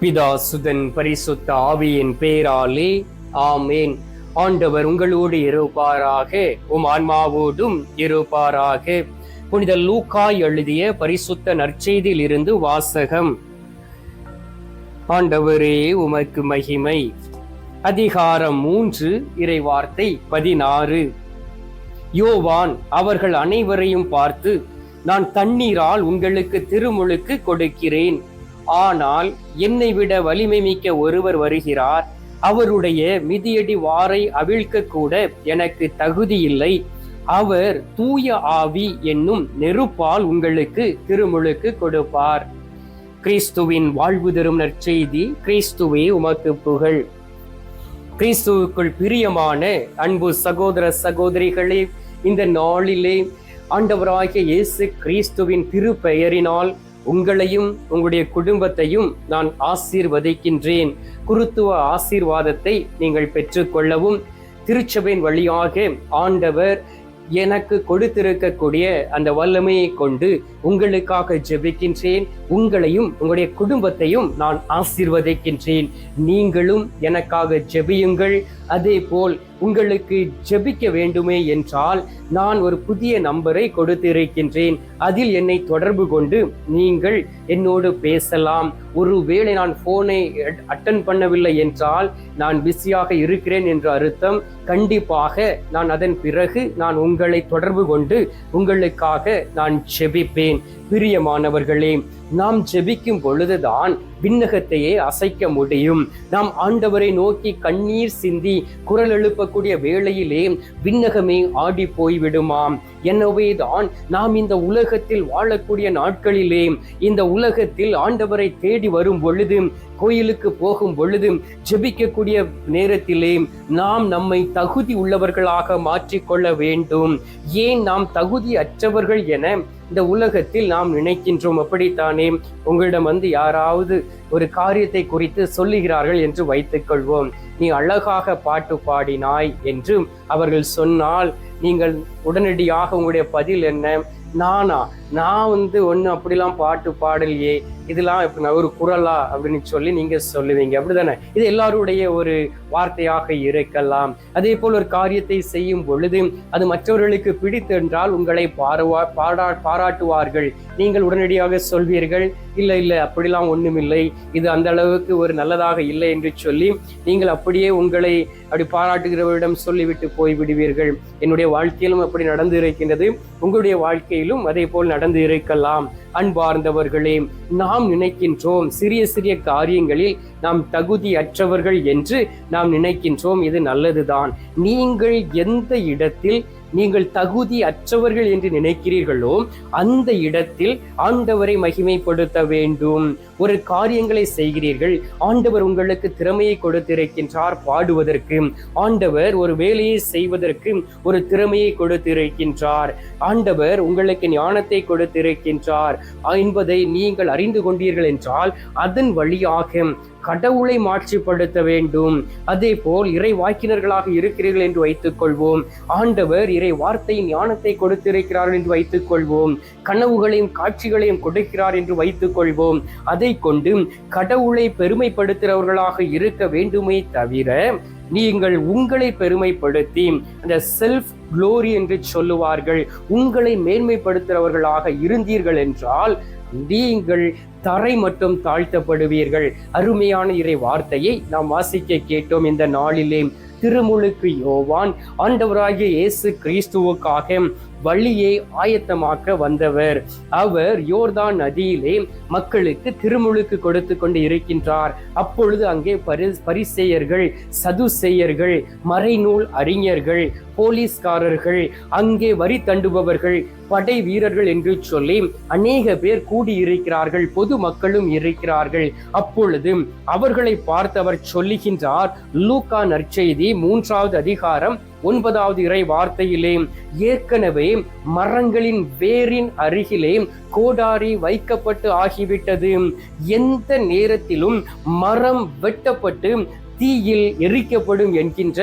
பிதா சுதன் பரிசுத்த ஆவியின் பேராலே ஆமேன். ஆண்டவர் உங்களோடு இருப்பாராக உம் ஆன்மாவோடும் இருப்பாராக. புனித லூக்கா எழுதிய பரிசுத்த நற்செய்தியில் இருந்து வாசகம். ஆண்டவரே உமக்கு மகிமை. அதிகாரம் மூன்று இறைவார்த்தை பதினாறு. யோவான் அவர்கள் அனைவரையும் பார்த்து நான் தண்ணீரால் உங்களுக்கு திருமுழுக்கு கொடுக்கிறேன். ஆனால் என்னை விட வலிமை மிக்க ஒருவர் வருகிறார். அவருடைய மிதியடி வாரை அவிழ்க்க கூட எனக்கு தகுதி இல்லை. அவர் தூய ஆவி என்னும் நெருப்பால் உங்களுக்கு திருமுழுக்கு கொடுப்பார். கிறிஸ்துவின் வாழ்வு தரும் நற்செய்தி கிறிஸ்துவே உமக்கு புகழ். கிறிஸ்துவுக்குள் பிரியமான அன்பு சகோதர சகோதரிகளே இந்த நாளிலே ஆண்டவராகிய இயேசு கிறிஸ்துவின் திருப்பெயரினால் உங்களையும் உங்களுடைய குடும்பத்தையும் நான் ஆசீர்வதிக்கின்றேன். குருத்துவ ஆசீர்வாதத்தை நீங்கள் பெற்றுக்கொள்ளவும். திருச்சபையின் வழியாக ஆண்டவர் எனக்கு கொடுத்திருக்கக்கூடிய அந்த வல்லமையை கொண்டு உங்களுக்காக ஜெபிக்கின்றேன். உங்களையும் உங்களுடைய குடும்பத்தையும் நான் ஆசீர்வதிக்கின்றேன். நீங்களும் எனக்காக ஜெபியுங்கள். அதே போல் உங்களுக்கு ஜெபிக்க வேண்டுமே என்றால் நான் ஒரு புதிய நம்பரை கொடுத்திருக்கின்றேன். அதில் என்னை தொடர்பு கொண்டு நீங்கள் என்னோடு பேசலாம். ஒருவேளை நான் போனை அட்டன் பண்ணவில்லை என்றால் நான் பிஸியாக இருக்கிறேன் என்ற அர்த்தம். கண்டிப்பாக நான் அதன் பிறகு நான் உங்களை தொடர்பு கொண்டு உங்களுக்காக நான் ஜெபிப்பேன். பிரியமானவர்களே நாம் ஜெபிக்கும் பொழுதுதான் விண்ணகத்தையே அசைக்க முடியும். நாம் ஆண்டவரை நோக்கி கண்ணீர் சிந்தி குரல் எழுப்பக்கூடிய வேளையிலே விண்ணகமே ஆடி போய்விடுமாம். எனவேதான் நாம் இந்த உலகத்தில் வாழக்கூடிய நாட்களிலே இந்த உலகத்தில் ஆண்டவரை தேடி வரும் பொழுது கோயிலுக்கு போகும் பொழுது ஜெபிக்கக்கூடிய நேரத்திலே நாம் நம்மை தகுதி உள்ளவர்களாக மாற்றிக்கொள்ள வேண்டும். ஏன் நாம் தகுதி அற்றவர்கள் என இந்த உலகத்தில் நாம் நினைக்கின்றோம். அப்படித்தானே? உங்களிடம் வந்து யாராவது ஒரு காரியத்தை குறித்து சொல்லுகிறார்கள் என்று வைத்துக்கொள்வோம். நீ அழகாக பாட்டு பாடினாய் என்று அவர்கள் சொன்னால் நீங்கள் உடனடியாக உங்களுடைய பதில் என்ன? நானா? நான் வந்து ஒன்று அப்படிலாம் பாட்டு பாடலையே இதெல்லாம் இப்போ நான் ஒரு குரலா அப்படின்னு சொல்லி நீங்கள் சொல்லுவீங்க. அப்படி தானே இது எல்லாருடைய ஒரு வார்த்தையாக இருக்கலாம். அதே போல் ஒரு காரியத்தை செய்யும் பொழுது அது மற்றவர்களுக்கு பிடித்தென்றால் உங்களை பாருவா பாரா பாராட்டுவார்கள். நீங்கள் உடனடியாக சொல்வீர்கள் இல்லை இல்லை அப்படிலாம் ஒன்றுமில்லை இது அந்த அளவுக்கு ஒரு நல்லதாக இல்லை என்று சொல்லி நீங்கள் அப்படியே உங்களை அப்படி பாராட்டுகிறவரிடம் சொல்லிவிட்டு போய் விடுவீர்கள் என்னுடைய வாழ்க்கையிலும் அப்படி நடந்து இருக்கின்றது உங்களுடைய வாழ்க்கையிலும் அதே போல் நடந்து இருக்கலாம். அன்பார்ந்தவர்களே நாம் நினைக்கின்றோம் சிறிய சிறிய காரியங்களில் நாம் தகுதி அற்றவர்கள் என்று நாம் நினைக்கின்றோம். இது நல்லதுதான். நீங்கள் எந்த இடத்தில் நீங்கள் தகுதி அற்றவர்கள் என்று நினைக்கிறீர்களோ அந்த இடத்தில் ஆண்டவரை மகிமைப்படுத்த வேண்டும். ஒரு காரியங்களை செய்கிறீர்கள் ஆண்டவர் உங்களுக்கு திறமையை கொடுத்திருக்கின்றார் பாடுவதற்கு. ஆண்டவர் ஒரு வேலையை செய்வதற்கு ஒரு திறமையை கொடுத்திருக்கின்றார். ஆண்டவர் உங்களுக்கு ஞானத்தை கொடுத்திருக்கின்றார். என்பதை நீங்கள் அறிந்து கொண்டீர்கள் என்றால் அதன் வழியாக கடவுளை மாட்சிப்படுத்த வேண்டும். அதே போல் இறை வாக்கினர்களாக இருக்கிறீர்கள் என்று வைத்துக் கொள்வோம் ஆண்டவர் இறை வார்த்தையின் ஞானத்தை கொடுத்திருக்கிறார் என்று வைத்துக் கொள்வோம் கனவுகளையும் காட்சிகளையும் கொடுக்கிறார் என்று வைத்துக் கொள்வோம் அதை கொண்டு கடவுளை பெருமைப்படுத்துகிறவர்களாக இருக்க வேண்டுமே தவிர நீங்கள் உங்களை பெருமைப்படுத்தி அந்த செல்ஃப் குளோரி என்று சொல்லுவார்கள். உங்களை மேன்மைப்படுத்துகிறவர்களாக இருந்தீர்கள் என்றால் நீங்கள் தரை மட்டும் தாழ்த்தப்படுவீர்கள். அருமையான இறை வார்த்தையை நாம் வாசிக்க கேட்டோம் இந்த நாளிலே. திருமுழுக்கு யோவான் ஆண்டவராகிய இயேசு கிறிஸ்துவுக்காக வழியை ஆயத்தமாக்க வந்தவர். அவர் யோர்தான் நதியிலே மக்களுக்கு திருமுழுக்கு கொடுத்து கொண்டு இருக்கின்றார். அப்பொழுது அங்கே பரி பரிசெயர்கள் சதுசெயர்கள் மறைநூல் அறிஞர்கள் போலீஸ்காரர்கள் அங்கே வரி தண்டுபவர்கள் படை வீரர்கள் என்று சொல்லி அநேக பேர் கூடியிருக்கிறார்கள். பொது மக்களும் இருக்கிறார்கள். அப்பொழுது அவர்களை பார்த்து அவர் சொல்லுகின்றார் லூக்கா நற்செய்தி மூன்றாவது அதிகாரம் ஒன்பதாவது இறை வார்த்தையிலே ஏற்கனவே மரங்களின் வேரின் அருகிலே கோடாரி வைக்கப்பட்டு ஆகிவிட்டது. எந்த நேரத்திலும் மரம் வெட்டப்பட்டு தீயில் எரிக்கப்படும் என்கின்ற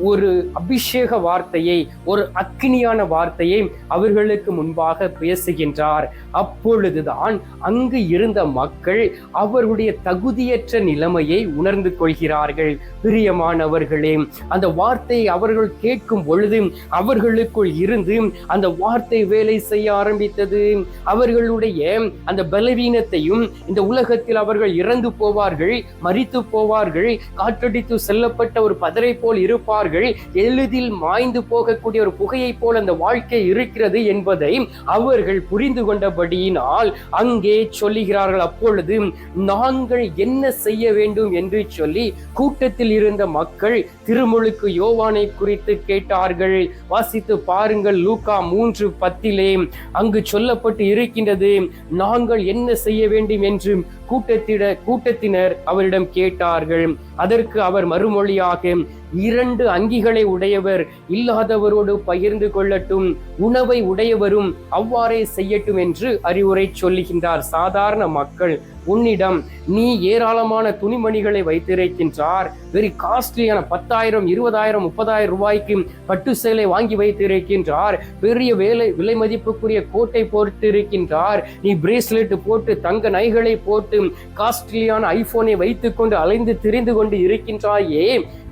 ஒரு அபிஷேக வார்த்தையை ஒரு அக்னியான வார்த்தையை அவர்களுக்கு முன்பாக பேசுகின்றார். அப்பொழுதுதான் அங்கு இருந்த மக்கள் அவருடைய தகுதியற்ற நிலைமையை உணர்ந்து கொள்கிறார்கள். பிரியமானவர்களே அந்த வார்த்தையை அவர்கள் கேட்கும் பொழுது அவர்களுக்குள் இருந்து அந்த வார்த்தை வேலை செய்ய ஆரம்பித்தது. அவர்களுடைய அந்த பலவீனத்தையும் இந்த உலகத்தில் அவர்கள் இறந்து போவார்கள் மறித்து போவார்கள் காற்றடித்து செல்லப்பட்ட ஒரு பதரை போல் இருப்பார்கள். எளிதில் மாய்ந்து போகக்கூடிய ஒரு புகையைப் போல் அந்த வாழ்க்கை இருக்கிறது என்பதை அவர்கள் புரிந்து கொண்டபடியினால் அங்கே சொல்லுகிறார்கள். அப்பொழுது நாங்கள் என்ன செய்ய வேண்டும் என்று சொல்லி கூட்டத்தில் இருந்த மக்கள் திருமுழுக்கு யோவானை குறித்து கேட்டார்கள். வாசித்து பாருங்கள் லூக்கா மூன்று பத்திலே அங்கு சொல்லப்பட்டு இருக்கின்றது நாங்கள் என்ன செய்ய வேண்டும் என்று கூட்டத்திட கூட்டத்தினர் அவரிடம் கேட்டார்கள். அதற்கு அவர் மறுமொழியாக இரண்டு அங்கிகளை உடையவர் இல்லாதவரோடு பகிர்ந்து கொள்ளட்டும். உணவை உடையவரும் அவ்வாறே செய்யட்டும் என்று அறிவுரை சொல்லுகின்றார் சாதாரண மக்கள். உன்னிடம் நீ ஏராளமான துணிமணிகளை வைத்திருக்கின்றார். வெரி காஸ்ட்லியான பத்தாயிரம் இருபதாயிரம் முப்பதாயிரம் ரூபாய்க்கு பட்டு சேலை வாங்கி வைத்திருக்கின்றார். பெரிய வேலை விலை மதிப்புக்குரிய கோட்டை போட்டிருக்கின்றார் நீ பிரேஸ்லெட் போட்டு தங்க நகைகளை போட்டு காஸ்ட்லியான ஐபோனை வைத்துக்கொண்டு அலைந்து திரிந்து கொண்டு இருக்கின்றாயே.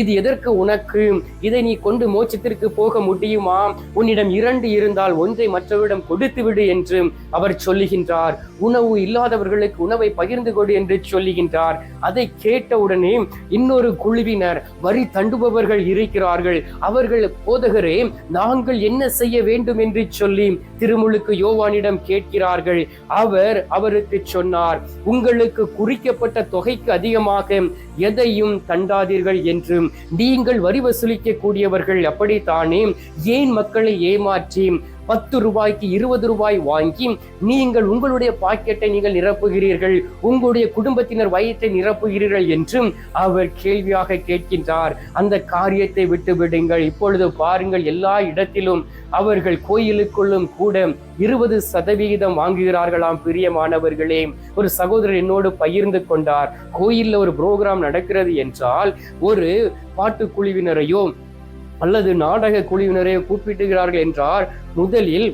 இது எதற்கு உனக்கு? இதை நீ கொண்டு மோட்சத்திற்கு போக முடியுமா? உன்னிடம் இரண்டு இருந்தால் ஒன்றை மற்றவரிடம் கொடுத்து விடு என்று அவர் சொல்லுகின்றார். உணவு இல்லாதவர்களுக்கு உணவை பகிர்ந்து கொடு என்று சொல்லுகின்றார். அதை கேட்டவுடனே இன்னொரு குழுவினர் வரி தண்டுபவர்கள் இருக்கிறார்கள். அவர்கள் போதகரே நாங்கள் என்ன செய்ய வேண்டும்? என்று சொல்லி திருமுழுக்கு யோவானிடம் கேட்கிறார்கள். அவர் அவருக்கு சொன்னார் உங்களுக்கு குறிக்கப்பட்ட தொகைக்கு அதிகமாக எதையும் தண்டாதீர்கள் என்றும் நீங்கள் வரி வசூலிக்க கூடியவர்கள் அப்படித்தானே? ஏன் மக்களை ஏமாற்றி பத்து ரூபாய்க்கு இருபது ரூபாய் வாங்கி நீங்கள் உங்களுடைய பாக்கெட்டை நீங்கள் நிரப்புகிறீர்கள் உங்களுடைய குடும்பத்தினர் வயிற்றை நிரப்புகிறீர்கள் என்றும் அவர் கேள்வியாக கேட்கின்றார். அந்த காரியத்தை விட்டு விடுங்கள். இப்பொழுது பாருங்கள் எல்லா இடத்திலும் அவர்கள் கோயிலுக்குள்ளும் கூட இருபது சதவிகிதம் வாங்குகிறார்களாம் பிரியமானவர்களே. ஒரு சகோதரர் என்னோடு பகிர்ந்து கொண்டார். கோயிலில் ஒரு புரோகிராம் நடக்கிறது என்றால் ஒரு பாட்டுக்குழுவினரையும் அல்லது நாடக குழுவினரை கூப்பிட்டுகிறார்கள் என்றால் முதலில்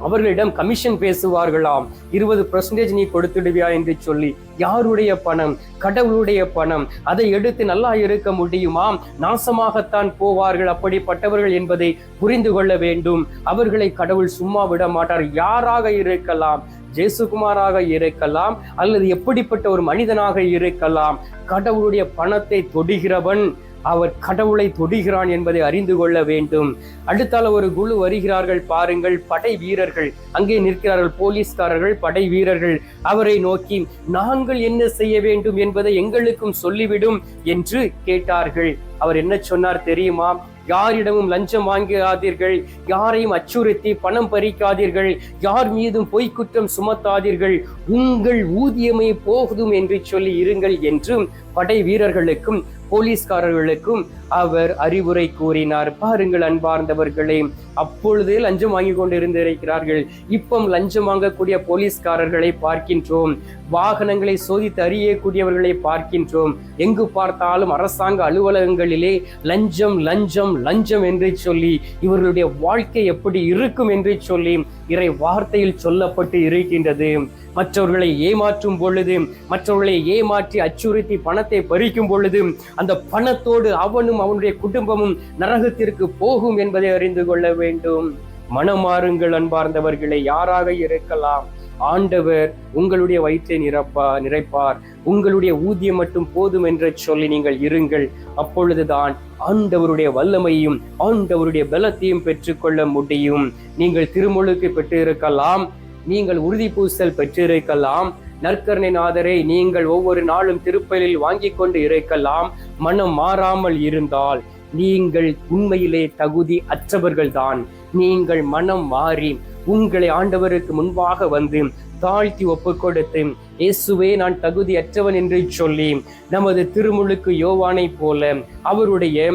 அவர்களிடம் கமிஷன் பேசுவார்களாம். இருபது பர்சன்டேஜ் நீ கொடுத்துடுவியா என்று சொல்லி யாருடைய பணம்? கடவுளுடைய பணம். அதை எடுத்து நல்லா இருக்க முடியுமா? நாசமாகத்தான் போவார்கள் அப்படிப்பட்டவர்கள் என்பதை புரிந்து கொள்ள வேண்டும். அவர்களை கடவுள் சும்மா விட மாட்டார். யாராக இருக்கலாம்? ஜேசுகுமாராக இருக்கலாம். அல்லது எப்படிப்பட்ட ஒரு மனிதனாக இருக்கலாம்? கடவுளுடைய பணத்தை தொடுகிறவன் அவர் கடவுளை தொடுகிறான் என்பதை அறிந்து கொள்ள வேண்டும். அடுத்தால ஒரு குழு வருகிறார்கள் பாருங்கள் படை வீரர்கள். அங்கே நிற்கிறார்கள் போலீஸ்காரர்கள் படை வீரர்கள். அவரை நோக்கி நாங்கள் என்ன செய்ய வேண்டும் என்பதை எங்களுக்கும் சொல்லிவிடும் என்று கேட்டார்கள். அவர் என்ன சொன்னார் தெரியுமா? யாரிடமும் லஞ்சம் வாங்காதீர்கள். யாரையும் அச்சுறுத்தி பணம் பறிக்காதீர்கள். யார் மீதும் பொய்க்குற்றம் சுமத்தாதீர்கள். உங்கள் ஊதியமே போகுதும் என்று சொல்லி இருங்கள் என்றும் படை வீரர்களுக்கும் போலீஸ்காரர்களுக்கும் அவர் அறிவுரை கூறினார். பாருங்கள் அன்பார்ந்தவர்களே அப்பொழுதே லஞ்சம் வாங்கி கொண்டிருந்திருக்கிறார்கள். இப்போ லஞ்சம் வாங்கக்கூடிய போலீஸ்காரர்களை பார்க்கின்றோம். வாகனங்களை சோதித்து அறியக்கூடியவர்களை பார்க்கின்றோம். எங்கு பார்த்தாலும் அரசாங்க அலுவலகங்களிலே லஞ்சம் லஞ்சம் லஞ்சம் என்று சொல்லி இவர்களுடைய வாழ்க்கை எப்படி இருக்கும் என்று சொல்லி இறை வார்த்தையில் சொல்லப்பட்டு இருக்கின்றது. மற்றவர்களை ஏமாற்றும் பொழுது மற்றவர்களை ஏமாற்றி அச்சுறுத்தி பணத்தை பறிக்கும் பொழுது அந்த பணத்தோடு அவனும் அவனுடைய குடும்பமும் நரகத்திற்கு போகும் என்பதை அறிந்து கொள்ள வேண்டும் வேண்டும். மனமாறுங்கள் அன்பார்ந்தவர்களை யாராக இருக்கலாம்? ஆண்டவர் உங்களுடைய வயிற்றை நிரப்பா நிறைப்பார். உங்களுடைய ஊதியம் மட்டும் போதும் என்று சொல்லி நீங்கள் இருங்கள். அப்பொழுதுதான் ஆண்டவருடைய வல்லமையும் ஆண்டவருடைய பலத்தையும் பெற்றுக்கொள்ள முடியும். நீங்கள் திருமுழுக்கு பெற்றிருக்கலாம். நீங்கள் உறுதி பூசல் பெற்றிருக்கலாம். நற்கரணை நாதரை நீங்கள் ஒவ்வொரு நாளும் திருப்பலில் வாங்கி கொண்டு இருக்கலாம். மனம் மாறாமல் இருந்தால் நீங்கள் உண்மையிலே தகுதி அற்றவர்கள்தான். நீங்கள் மனம் மாறி உங்களை ஆண்டவருக்கு முன்பாக வந்து தாழ்த்தி ஒப்பு கொடுத்து இயேசுவே நான் தகுதி அற்றவன் என்று சொல்லி நமது திருமுழுக்கு யோவானை போல அவருடைய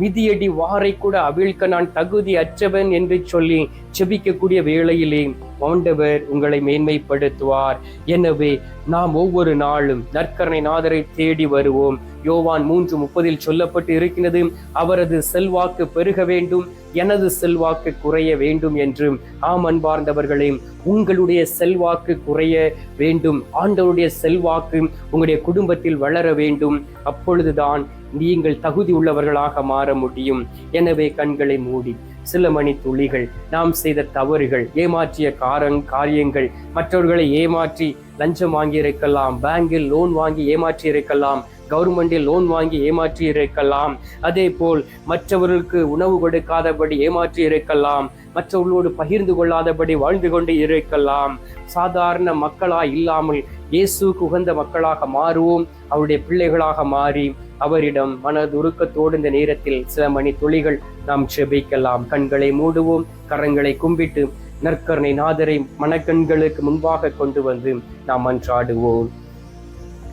மிதியடி வாரை கூட அவிழ்க்க நான் தகுதி அற்றவன் என்று சொல்லி செபிக்கக்கூடிய வேளையிலே ஆண்டவர் உங்களை மேன்மைப்படுத்துவார். எனவே நாம் ஒவ்வொரு நாளும் நற்கரணை நாதரை தேடி வருவோம். யோவான் மூன்று முப்பதில் சொல்லப்பட்டு இருக்கிறது அவரது செல்வாக்கு பெருக வேண்டும் எனது செல்வாக்கு குறைய வேண்டும் என்றும். ஆம் அன்பார்ந்தவர்களே உங்களுடைய செல்வாக்கு குறைய வேண்டும். ஆண்டவருடைய செல்வாக்கு உங்களுடைய குடும்பத்தில் வளர வேண்டும். அப்பொழுதுதான் நீங்கள் தகுதி உள்ளவர்களாக மாற முடியும். எனவே கண்களை மூடி சில மணி துளிகள் நாம் செய்த தவறுகள் ஏமாற்றிய காரங் காரியங்கள் மற்றவர்களை ஏமாற்றி லஞ்சம் வாங்கி இருக்கலாம் பேங்கில் லோன் வாங்கி ஏமாற்றி இருக்கலாம் கவர்மெண்டில் லோன் வாங்கி ஏமாற்றி இருக்கலாம் அதே போல் மற்றவர்களுக்கு உணவு கொடுக்காதபடி ஏமாற்றி இருக்கலாம் மற்றவர்களோடு பகிர்ந்து கொள்ளாதபடி வாழ்ந்து கொண்டு இருக்கலாம். சாதாரண மக்களாய் இல்லாமல் இயேசுக்கு உகந்த மக்களாக மாறுவோம். அவருடைய பிள்ளைகளாக மாறி அவரிடம் மனதுருக்கத்தோடு இந்த நேரத்தில் சில மணி துளிகள் நாம் செபிக்கலாம். கண்களை மூடுவோம் கரங்களை கும்பிட்டு நற்கருணை நாதரை மனக்கண்களுக்கு முன்பாக கொண்டு வந்து நாம் மன்றாடுவோம்.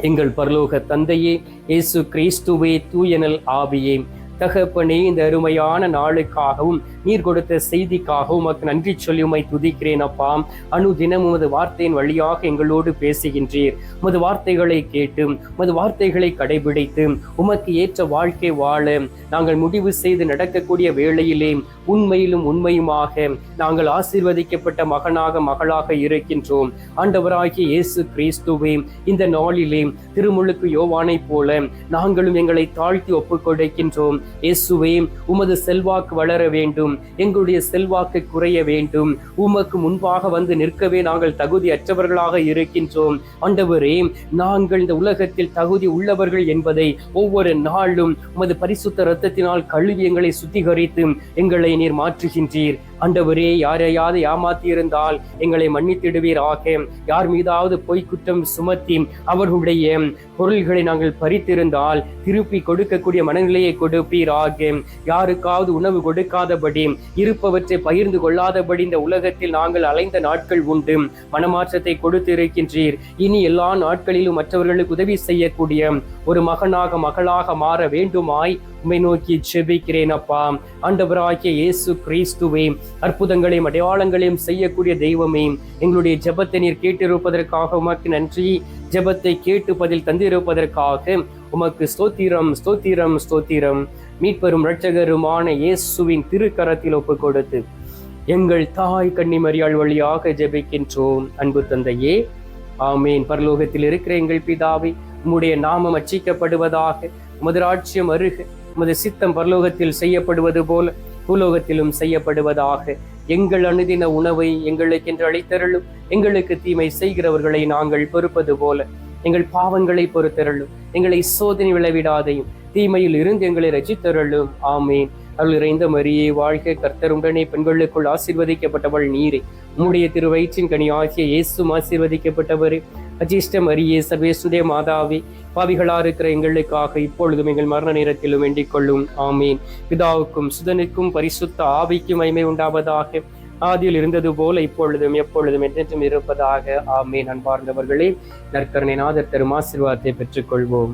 எங்கள் பரலோக தந்தையே இயேசு கிறிஸ்துவே தூயனல் ஆவியே தகப்பனே இந்த அருமையான நாளுக்காகவும் நீர் கொடுத்த செய்திக்காகவும் உமக்கு நன்றி சொல்லி உமை துதிக்கிறேன் அப்பா. அணு தினம் உமது வார்த்தையின் வழியாக எங்களோடு பேசுகின்றீர். உமது வார்த்தைகளை கேட்டு உமது வார்த்தைகளை கடைபிடித்து உமக்கு ஏற்ற வாழ்க்கை வாழ நாங்கள் முடிவு செய்து நடக்கக்கூடிய வேளையிலே உண்மையிலும் உண்மையுமாக நாங்கள் ஆசீர்வதிக்கப்பட்ட மகனாக மகளாக இருக்கின்றோம். ஆண்டவராகிய இயேசு கிறிஸ்துவே இந்த நாளிலே திருமுழுக்கு யோவானைப் போல நாங்களும் எங்களை தாழ்த்தி ஒப்புக் கொடுக்கின்றோம் இயேசுவே உமது செல்வாக்கு வளர வேண்டும் எங்களுடைய செல்வாக்கு குறைய வேண்டும். உமக்கு முன்பாக வந்து நிற்கவே நாங்கள் தகுதி அற்றவர்களாக இருக்கின்றோம். ஆண்டவரே நாங்கள் இந்த உலகத்தில் தகுதி உள்ளவர்கள் என்பதை ஒவ்வொரு நாளும் உமது பரிசுத்த இரத்தத்தினால் கழுவி எங்களை சுத்திகரித்து எங்களை நீர் மாற்றுகின்றீர். ஆண்டவரே யாரையாவது ஏமாத்தி இருந்தால் எங்களை மன்னித்திடுவீராக. யார் மீதாவது பொய் குற்றம் சுமத்தி அவர்களுடைய பொருள்களை நாங்கள் பறித்திருந்தால் திருப்பி கொடுக்கக்கூடிய மனநிலையை கொடுப்பீராக. யாருக்காவது உணவு கொடுக்காதபடி இருப்பவற்றை பகிர்ந்து கொள்ளாதபடி இந்த உலகத்தில் நாங்கள் அலைந்த நாட்கள் உண்டு. மனமாற்றத்தை கொடுத்திருக்கின்றீர். இனி எல்லா நாட்களிலும் மற்றவர்களுக்கு உதவி செய்யக்கூடிய ஒரு மகனாக மகளாக மாற வேண்டுமாய் உம்மை நோக்கி செபிக்கிறேன் அப்பா. ஆண்டவராகிய இயேசு கிறிஸ்துவே அற்புதங்களையும் அடையாளங்களையும் செய்யக்கூடிய தெய்வமே. எங்களுடைய ஜபத்தை நீர் கேட்டிருப்பதற்காக உமக்கு நன்றி. ஜெபத்தை கேட்டு பதில் தந்திருப்பதற்காக உமக்கு ஸ்தோத்திரம் ஸ்தோத்திரம் ஸ்தோத்திரம். மீட்பெரும் இரட்சகருமான இயேசுவின் திருக்கரத்தில் ஒப்பு கொடுத்து எங்கள் தாய் கன்னிமரியாள் வழியாக ஜெபிக்கின்றோம். அன்பு தந்தையே ஆமேன். பரலோகத்தில் இருக்கிற எங்கள் பிதாவை உம்முடைய நாமம் அச்சிக்கப்படுவதாக உமது அருக உமது சித்தம் பரலோகத்தில் செய்யப்படுவது போல பூலோகத்திலும் செய்யப்படுவதாக. எங்கள் அனுதின உணவை எங்களுக்கென்று அழைத்தருளும் எங்களுக்கு தீமை செய்கிறவர்களை நாங்கள் பொறுப்பது போல. எங்கள் பாவங்களை பொறுத்தருளும். எங்களை சோதனை விளைவிடாதையும் தீமையில் இருந்து எங்களை ரசித்தருளும் ஆமேன். அருள் இறைந்த மரியே வாழ்க கர்த்தருடனே பெண்களுக்குள் ஆசீர்வதிக்கப்பட்டவள் நீரே. உம்முடைய திருவயிற்றின் கனி ஆகிய இயேசும் ஆசீர்வதிக்கப்பட்டவரே. அஜிஷ்ட மரியே சர்வேசுடைய மாதாவே பாவிகளா இருக்கிற எங்களுக்காக இப்பொழுதும் எங்கள் மரண நேரத்திலும் வேண்டிக் கொள்ளும். ஆமீன். பிதாவுக்கும் சுதனுக்கும் பரிசுத்த ஆவிக்கும் மைமை உண்டாவதாக. ஆதியில் இருந்தது போல இப்பொழுதும் எப்பொழுதும் என்றென்றும் இருப்பதாக. ஆமேன். அன்பார்ந்தவர்களே நற்கருணை நாதர் தரும் ஆசீர்வாதத்தை பெற்றுக்கொள்வோம்.